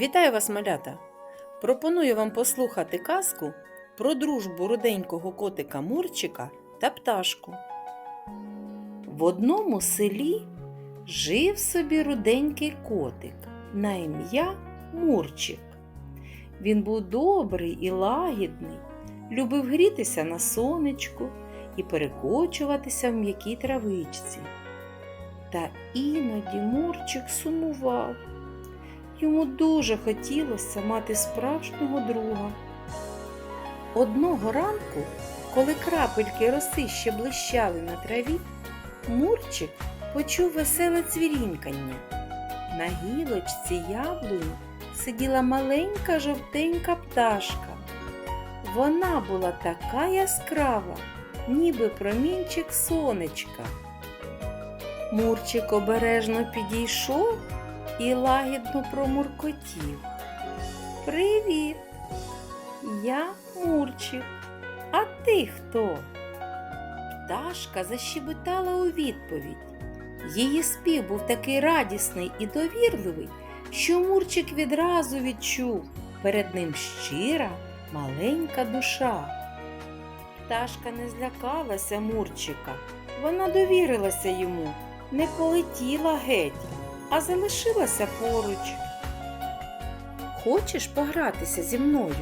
Вітаю вас, малята! Пропоную вам послухати казку про дружбу руденького котика Мурчика та пташку. В одному селі жив собі руденький котик на ім'я Мурчик. Він був добрий і лагідний, любив грітися на сонечку і перекочуватися в м'якій травичці. Та іноді Мурчик сумував. Йому дуже хотілося мати справжнього друга. Одного ранку, коли крапельки роси ще блищали на траві, Мурчик почув веселе цвірінькання. На гілочці яблуні сиділа маленька жовтенька пташка. Вона була така яскрава, ніби промінчик сонечка. Мурчик обережно підійшов і лагідно промуркотів. Привіт! Я Мурчик. А ти хто? Пташка защебетала у відповідь. Її спів був такий радісний і довірливий, що Мурчик відразу відчув перед ним щира маленька душа. Пташка не злякалася Мурчика, вона довірилася йому, не полетіла геть а залишилася поруч. Хочеш погратися зі мною?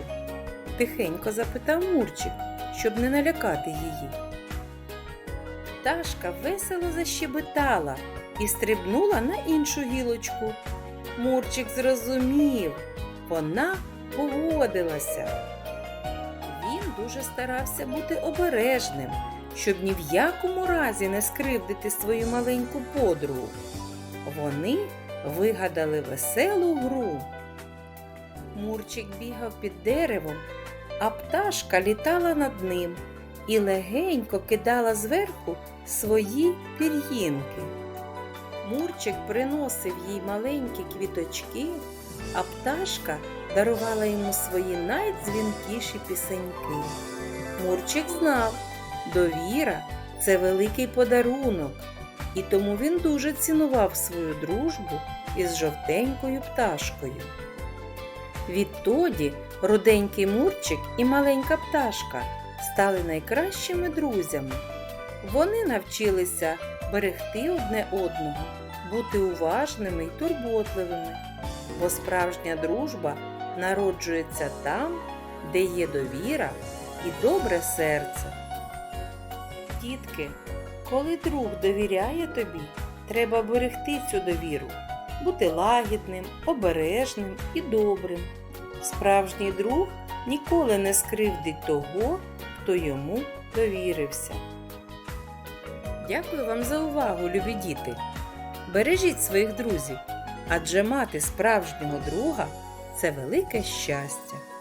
тихенько запитав Мурчик, щоб не налякати її. Пташка весело защебетала і стрибнула на іншу гілочку. Мурчик зрозумів, вона погодилася. Він дуже старався бути обережним, щоб ні в якому разі не скривдити свою маленьку подругу. Вони вигадали веселу гру. Мурчик бігав під деревом, а пташка літала над ним і легенько кидала зверху свої пір'їнки. Мурчик приносив їй маленькі квіточки, а пташка дарувала йому свої найдзвінкіші пісеньки. Мурчик знав, довіра це великий подарунок і тому він дуже цінував свою дружбу із жовтенькою пташкою. Відтоді руденький Мурчик і маленька пташка стали найкращими друзями. Вони навчилися берегти одне одного, бути уважними й турботливими, бо справжня дружба народжується там, де є довіра і добре серце. Дітки, коли друг довіряє тобі, треба берегти цю довіру, бути лагідним, обережним і добрим. Справжній друг ніколи не скривдить того, хто йому довірився. Дякую вам за увагу, любі діти. Бережіть своїх друзів, адже мати справжнього друга це велике щастя.